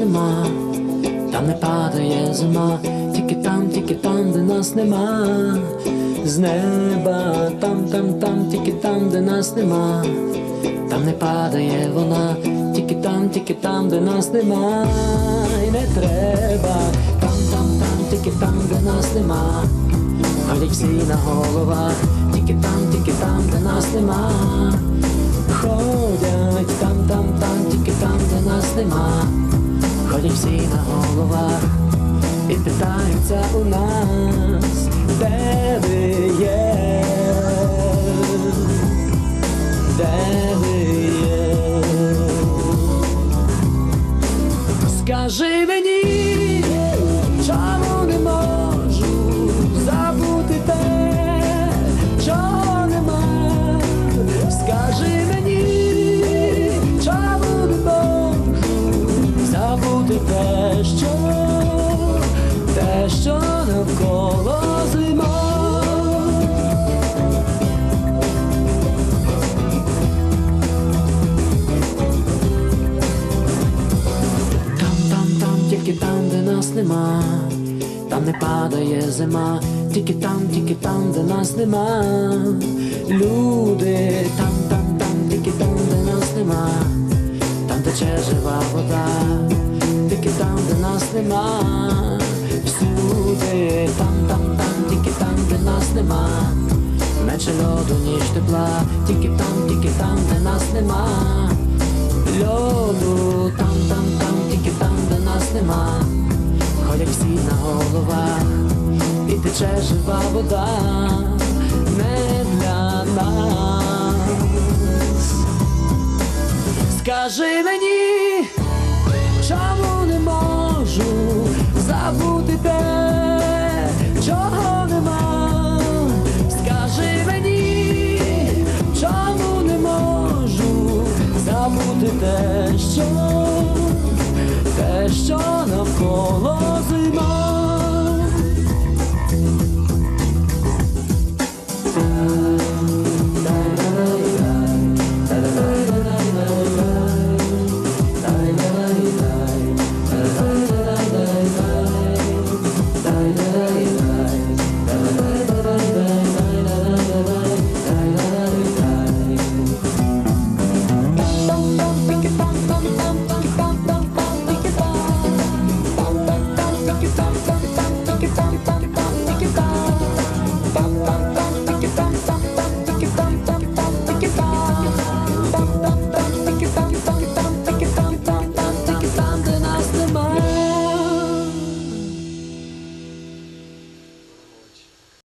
нема, там не падає зима, тільки там, тільки там, де нас нема, з неба, там, там, там, тільки там, де нас нема, там не падає вона, тільки там, тільки там, де нас нема, не треба, там, там, там, тільки там, де нас нема, ходять всі на головах, тільки там, тільки там, де нас нема. Ходять там, там, там, тільки там, де нас нема. Ходять всі на головах. І питаються у нас, Скажи мені, чому не можу забути те, чого нема. Скажи мені, чому не можу забути те, що, те, що навколо нема, там не падає зима, тільки там, тільки там, де нас нема. Люди, там, там, там, тільки там, де нас нема, там тече жива вода, тільки там, де нас нема. Всюди, там, там, там, тільки там, де нас нема. Менше льоду, ніж тепла, тільки там, тільки там, де нас нема тече жива вода не для нас. Скажи мені, чому не можу забути те, чого нема. Скажи мені, чому не можу забути те, що, те, що